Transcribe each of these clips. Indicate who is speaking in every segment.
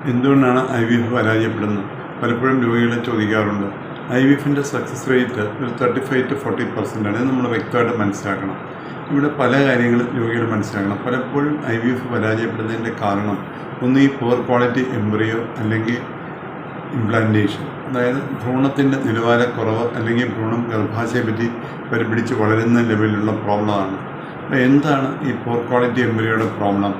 Speaker 1: എന്തുകൊണ്ടാണ് I V F പരാജയപ്പെടുന്നത്? പലപ്പോഴും രോഗികളെ ചോദിക്കാറുണ്ട്. ഐ വി എഫിന്റെ സക്സസ് റേറ്റ് ഒരു thirty five to forty percent ആണ് നമ്മൾ വ്യക്തമായിട്ട് മനസ്സിലാക്കണം. ഇവിടെ പല കാര്യങ്ങളും രോഗികൾ മനസ്സിലാക്കണം. പലപ്പോഴും ഐ വി എഫ് പരാജയപ്പെടുന്നതിന്റെ കാരണം ഒന്ന് ഈ പുവർ ക്വാളിറ്റി എംബ്രിയോ അല്ലെങ്കിൽ ഇംപ്ലാന്റേഷൻ അതായത് ഭ്രൂണത്തിന്റെ നിലവാരക്കുറവ് അല്ലെങ്കിൽ ഭ്രൂണം ഗർഭാശയെ പറ്റി പരിപിടിച്ച് വളരുന്ന ലെവലിലുള്ള പ്രോബ്ലമാണ് അപ്പോൾ എന്താണ് ഈ പോർ ക്വാളിറ്റി എംബ്രിയോയുടെ പ്രോബ്ലം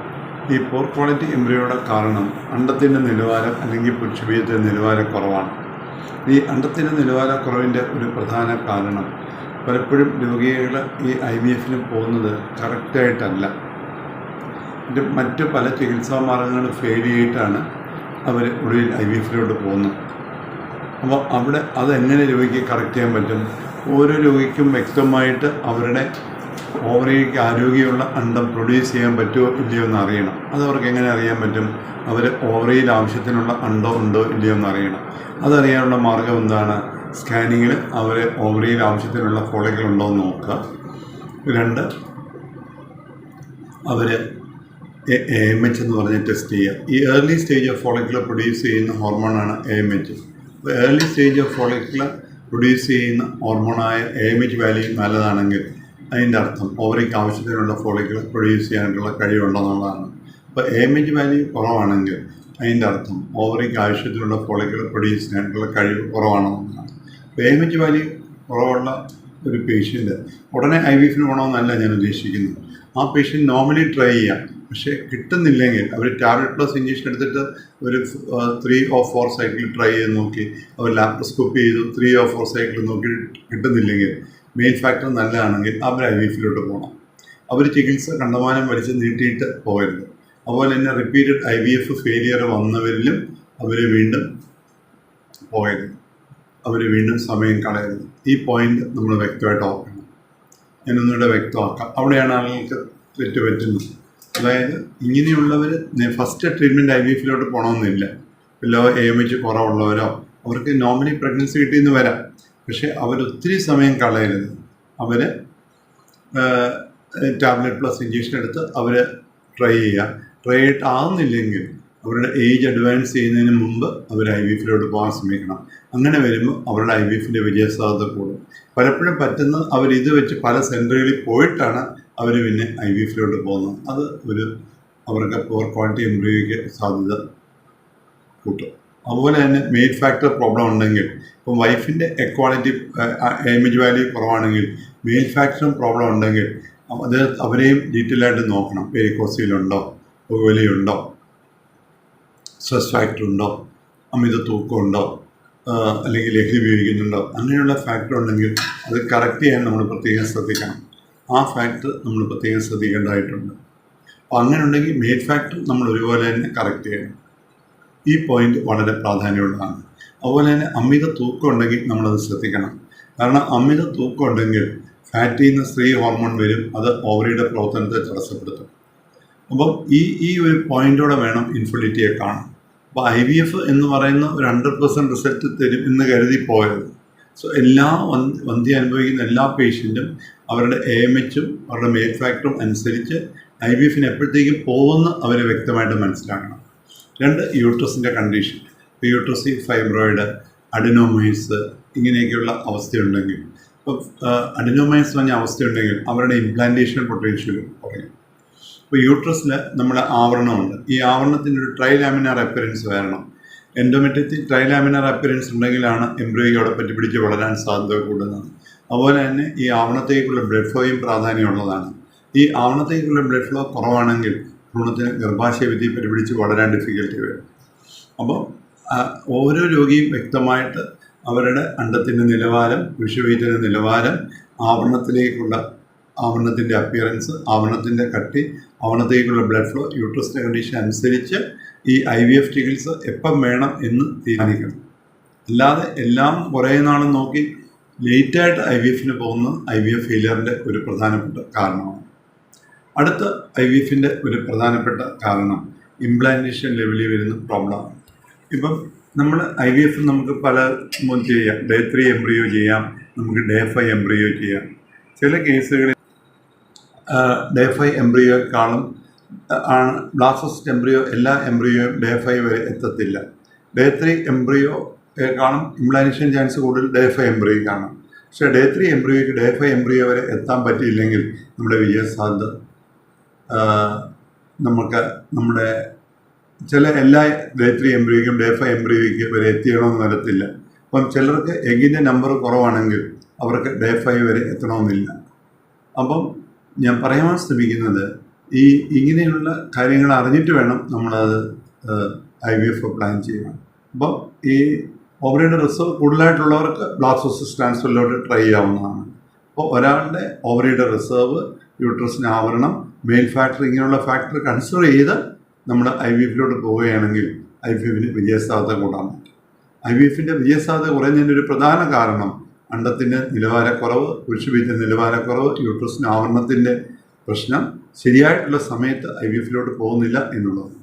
Speaker 1: ഈ പോർ ക്വാളിറ്റി എംബ്രിയോയുടെ കാരണം അണ്ടത്തിന്റെ നിലവാരം അല്ലെങ്കിൽ പുരുഷബീജത്തിന്റെ നിലവാരക്കുറവാണ് ഈ അണ്ടത്തിന്റെ നിലവാരക്കുറവിന്റെ ഒരു പ്രധാന കാരണം പലപ്പോഴും രോഗികൾ ഈ ഐ വി എഫിന് പോകുന്നത് കറക്റ്റായിട്ടല്ല മറ്റ് പല ചികിത്സാ മാർഗങ്ങൾ ഫെയിൽ ചെയ്തിട്ടാണ് അവർ ഒടുവിൽ ഐ വി എഫിലോട്ട് പോകുന്നത്. അപ്പോൾ അവിടെ അതെങ്ങനെ രോഗിക്ക് കറക്റ്റ് ചെയ്യാൻ പറ്റും? ഓരോ രോഗിക്കും വ്യക്തമായിട്ട് അവരുടെ ഓവറിക്ക് ആരോഗ്യമുള്ള അണ്ടം പ്രൊഡ്യൂസ് ചെയ്യാൻ പറ്റുമോ ഇല്ലയോ എന്ന് അറിയണം. അത് അവർക്ക് എങ്ങനെ അറിയാൻ പറ്റും? അവർ ഓവറിയിൽ ആവശ്യത്തിനുള്ള അണ്ടോ ഉണ്ടോ ഇല്ലയോ എന്ന് അറിയണം. അതറിയാനുള്ള മാർഗം എന്താണ്? സ്കാനിങ്ങിൽ അവർ ഓവറിയിൽ ആവശ്യത്തിനുള്ള ഫോളിക്കൽ ഉണ്ടോ എന്ന് നോക്കുക. രണ്ട് അവർ എ എം എച്ച് എന്ന് പറഞ്ഞ് ടെസ്റ്റ് ചെയ്യുക. ഈ early stage of follicular produce ചെയ്യുന്ന ഹോർമോണാണ് A M H early stage of follicular produce ചെയ്യുന്ന ഹോർമോണായ എ എം എച്ച് വാല്യൂ നല്ലതാണെങ്കിൽ അതിന്റെ അർത്ഥം ഓവറിക്ക് ആവശ്യത്തിനുള്ള ഫോളിക്കൾ പ്രൊഡ്യൂസ് ചെയ്യാനുള്ള കഴിവുണ്ടെന്നുള്ളതാണ്. അപ്പോൾ ഏമേജ് വാല്യൂ കുറവാണെങ്കിൽ അതിന്റെ അർത്ഥം ഓവറിക്ക് ആവശ്യത്തിനുള്ള ഫോളിക്കൾ പ്രൊഡ്യൂസ് ചെയ്യാനുള്ള കഴിവ് കുറവാണെന്നാണ് അപ്പോൾ ഏമേജ് വാല്യൂ കുറവുള്ള ഒരു പേഷ്യന്റ് ഉടനെ ഐ വി എഫിന് പോകണമെന്നല്ല ഞാൻ ഉദ്ദേശിക്കുന്നത്. ആ പേഷ്യന്റ് നോർമലി ട്രൈ ചെയ്യാം. പക്ഷേ കിട്ടുന്നില്ലെങ്കിൽ അവർ ടാബ്ലറ്റ് പ്ലസ് ഇഞ്ചക്ഷൻ എടുത്തിട്ട് ഒരു three or four cycle try ചെയ്ത് നോക്കി. അവർ ലാപ്ടോസ്കോപ്പ് ചെയ്തു ത്രീ ഓ ഫോർ സൈക്കിൾ നോക്കി കിട്ടുന്നില്ലെങ്കിൽ മെയിൻ ഫാക്ടർ നല്ലതാണെങ്കിൽ അവർ ഐ വി എഫിലോട്ട് പോകണം അവർ ചികിത്സ കണ്ടമാനം വലിച്ച് നീട്ടിയിട്ട് പോകരുത്. അതുപോലെ തന്നെ repeated I V F failure വന്നവരിലും അവർ വീണ്ടും പോകരുത്. അവർ വീണ്ടും സമയം കളയരുത്. ഈ പോയിന്റ് നമ്മൾ വ്യക്തമായിട്ട് ഓർക്കണം. ഞാനൊന്നുകൂടെ വ്യക്തമാക്കാം. അവിടെയാണ് ആളുകൾക്ക് തെറ്റ് പറ്റുന്നത്. അതായത് ഇങ്ങനെയുള്ളവർ ഫസ്റ്റ് ട്രീറ്റ്മെന്റ് ഐ വി എഫിലോട്ട് പോകണമെന്നില്ല ലോ എ എം എച്ച് കുറവുള്ളവരോ അവർക്ക് നോർമലി പ്രഗ്നൻസി കിട്ടിയെന്ന് വരാം. പക്ഷേ അവരൊത്തിരി സമയം കളയരുത്. അവർ ടാബ്ലറ്റ് പ്ലസ് ഇഞ്ചക്ഷൻ എടുത്ത് അവർ ട്രൈ ചെയ്യുക ട്രൈ ആവുന്നില്ലെങ്കിൽ അവരുടെ ഏജ് അഡ്വാൻസ് ചെയ്യുന്നതിന് മുമ്പ് അവർ ഐ വി എഫിലോട്ട് പോകാൻ ശ്രമിക്കണം. അങ്ങനെ വരുമ്പോൾ അവരുടെ ഐ വി എഫിന്റെ വിജയസാധ്യത കൂടും. പലപ്പോഴും പറ്റുന്ന അവർ ഇത് വെച്ച് പല സെന്ററുകളിൽ പോയിട്ടാണ് അവർ പിന്നെ ഐ വി എഫിലോട്ട് പോകുന്നത്. അത് ഒരു അവർക്ക് പവർ ക്വാളിറ്റി എംബ്രിയോയ്ക്ക് സാധ്യത കൂട്ടും. അതുപോലെ തന്നെ മെയിൻ ഫാക്ടർ പ്രോബ്ലം ഉണ്ടെങ്കിൽ ഇപ്പം വൈഫിന്റെ എക്വാളിറ്റി ഇമേജ് വാല്യൂ കുറവാണെങ്കിൽ മെയിൻ ഫാക്ടറും പ്രോബ്ലം ഉണ്ടെങ്കിൽ അത് അവരെയും ഡീറ്റെയിൽ ആയിട്ട് നോക്കണം. പേരിക്കോസിയിലുണ്ടോ ഒലിയുണ്ടോ സ്ട്രെസ് ഫാക്ടർ ഉണ്ടോ? അമിത തൂക്കമുണ്ടോ അല്ലെങ്കിൽ ലഹരി ഉപയോഗിക്കുന്നുണ്ടോ? അങ്ങനെയുള്ള ഫാക്ടർ ഉണ്ടെങ്കിൽ അത് കറക്റ്റ് ചെയ്യാൻ നമ്മൾ പ്രത്യേകം ശ്രദ്ധിക്കണം. ആ ഫാക്ടർ നമ്മൾ പ്രത്യേകം ശ്രദ്ധിക്കേണ്ടതായിട്ടുണ്ട്. അപ്പോൾ അങ്ങനെ ഉണ്ടെങ്കിൽ മെയിൻ ഫാക്ടർ നമ്മൾ ഒരുപോലെ തന്നെ കറക്റ്റ് ചെയ്യണം. ഈ പോയിന്റ് വളരെ പ്രാധാന്യമുള്ളതാണ്. അതുപോലെ തന്നെ അമിത തൂക്കം ഉണ്ടെങ്കിൽ നമ്മളത് ശ്രദ്ധിക്കണം. കാരണം അമിത തൂക്കം ഉണ്ടെങ്കിൽ ഫാറ്റിൽ നിന്ന് സ്ത്രീ ഹോർമോൺ വരും അത് ഓവറിയുടെ പ്രവർത്തനത്തെ തടസ്സപ്പെടുത്തും. അപ്പം ഈ ഈ ഒരു പോയിന്റോടെ വേണം ഇൻഫെർട്ടിലിറ്റിയെ കാണാൻ. അപ്പോൾ ഐ വി എഫ് എന്ന് പറയുന്ന ഒരു ഹൺഡ്രഡ് പെർസെന്റ് റിസൾട്ട് തരും എന്ന് കരുതി പോയത്. സോ എല്ലാ വന്ധ്യ അനുഭവിക്കുന്ന എല്ലാ പേഷ്യന്റും അവരുടെ എ എം എച്ചും അവരുടെ മെയിൽ ഫാക്ടറും അനുസരിച്ച് ഐ വി എഫിന് എപ്പോഴത്തേക്കും പോകുമെന്ന് അവർ വ്യക്തമായിട്ട് മനസ്സിലാക്കണം. രണ്ട് യൂട്രസിന്റെ കണ്ടീഷൻ യൂട്രസി ഫൈബ്രോയിഡ് അഡിനോമൈസ് ഇങ്ങനെയൊക്കെയുള്ള അവസ്ഥയുണ്ടെങ്കിൽ. ഇപ്പോൾ അഡിനോമൈസ് പറഞ്ഞ അവസ്ഥയുണ്ടെങ്കിൽ അവരുടെ ഇംപ്ലാന്റേഷൻ പൊട്ടൻഷ്യൽ കുറയും. ഇപ്പോൾ യൂട്രസിൽ നമ്മുടെ ആവരണമുണ്ട്. ഈ ആവരണത്തിന്റെ ഒരു ട്രൈലാമിനാർ അപ്പിയറൻസ് വരണം. എൻഡോമെട്രിയത്തിൽ ട്രൈലാമിനാർ അപ്പിയറൻസ് ഉണ്ടെങ്കിലാണ് എംബ്രോയ്ക്ക് അവിടെ പറ്റി പിടിച്ച് വളരാൻ സാധ്യത കൂടുന്നത് അതുപോലെ തന്നെ ഈ ആവണത്തേക്കുള്ള ബ്ലഡ് ഫ്ലോയും പ്രാധാന്യമുള്ളതാണ്. ഈ ആവണത്തേക്കുള്ള ബ്ലഡ് ഫ്ലോ കുറവാണെങ്കിൽ ഭ്രൂണത്തിന് ഗർഭാശയ വിധി പരിപിടിച്ച് വളരാൻ ഡിഫിക്കൽറ്റി വരും. അപ്പോൾ ഓരോ രോഗിയും വ്യക്തമായിട്ട് അവരുടെ അണ്ടത്തിന്റെ നിലവാരം വിഷുവീറ്റിന്റെ നിലവാരം ആവരണത്തിലേക്കുള്ള ആവരണത്തിന്റെ അപ്പിയറൻസ് ആവരണത്തിന്റെ കട്ടി ആവരണത്തേക്കുള്ള ബ്ലഡ് ഫ്ലോ യൂട്രസിന്റെ കണ്ടീഷൻ അനുസരിച്ച് ഈ ഐ വി എഫ് ചികിത്സ എപ്പം വേണം എന്ന് തീരുമാനിക്കണം. അല്ലാതെ എല്ലാം കുറേ നാളും നോക്കി ലേറ്റായിട്ട് ഐ വി എഫിന് പോകുന്നത് ഐ വി എഫ് ഫെയിലിയറിന്റെ ഒരു പ്രധാനപ്പെട്ട കാരണമാണ്. അടുത്ത ഐ വി എഫിന്റെ ഒരു പ്രധാനപ്പെട്ട കാരണം ഇംപ്ലാന്റേഷൻ ലെവലിൽ വരുന്ന പ്രോബ്ലമാണ് ഇപ്പം നമ്മൾ ഐ വി എഫ് നമുക്ക് പല ചെയ്യാം. ഡേ ത്രീ എംബ്രിയോ ചെയ്യാം. നമുക്ക് ഡേ ഫൈവ് എംബ്രിയോ ചെയ്യാം. ചില കേസുകളിൽ ഡേ ഫൈവ് എംബ്രിയോക്കാളും ആണ് ബ്ലാസ്റ്റോസിസ്റ്റ് എംബ്രിയോ എല്ലാ എംബ്രിയോയും ഡേ ഫൈവ് വരെ എത്തത്തില്ല. ഡേ ത്രീ എംബ്രിയോ കാണും ഇംപ്ലാന്റേഷൻ ചാൻസ് കൂടുതൽ ഡേ ഫൈവ് എംബ്രിയോ കാണും. പക്ഷേ ഡേ ത്രീ എംബ്രിയോയ്ക്ക് ഡേ ഫൈവ് എംബ്രിയോ വരെ എത്താൻ പറ്റിയില്ലെങ്കിൽ നമ്മുടെ വിജയസാധ്യത ആ, നമുക്ക് നമ്മുടെ ചില എല്ലാ ഡേ ത്രീ എംബ്രിയോയ്ക്കും ഡേ ഫൈവ് എംബ്രിയോയ്ക്ക് വരെ എത്തിയണമെന്ന് വരത്തില്ല. അപ്പം ചിലർക്ക് എഗിന്റെ നമ്പർ കുറവാണെങ്കിൽ അവർക്ക് ഡേ ഫൈവ് വരെ എത്തണമെന്നില്ല. അപ്പം ഞാൻ പറയാൻ ശ്രമിക്കുന്നത് ഈ ഇങ്ങനെയുള്ള കാര്യങ്ങൾ അറിഞ്ഞിട്ട് വേണം നമ്മളത് ഐ വി എഫ് പ്ലാൻ ചെയ്യണം അപ്പോൾ ഈ ഓവറിയുടെ റിസർവ് കൂടുതലായിട്ടുള്ളവർക്ക് ബ്ലാസ്റ്റോസിസ് ട്രാൻസ്ഫറിലോട്ട് ട്രൈ ചെയ്യാവുന്നതാണ്. അപ്പോൾ ഒരാളുടെ ഓവറിയുടെ റിസർവ് യൂട്രസിന് ആവരണം. മെയിൽ ഫാക്ടർ ഇങ്ങനെയുള്ള ഫാക്ടർ കൺസിഡർ ചെയ്ത് നമ്മൾ ഐ വി എഫിലോട്ട് പോവുകയാണെങ്കിൽ ഐ വി എഫിന് വിജയസാധ്യത കൂടാൻ പറ്റും. ഐ വി എഫിന്റെ വിജയസാധ്യത കുറയുന്നതിന്റെ ഒരു പ്രധാന കാരണം അണ്ടത്തിന്റെ നിലവാരക്കുറവ് കുരിശുബീജ നിലവാരക്കുറവ് യൂട്രസിന്റെ ആവരണത്തിന്റെ പ്രശ്നം ശരിയായിട്ടുള്ള സമയത്ത് ഐ വി എഫിലോട്ട് പോകുന്നില്ല എന്നുള്ളതാണ്.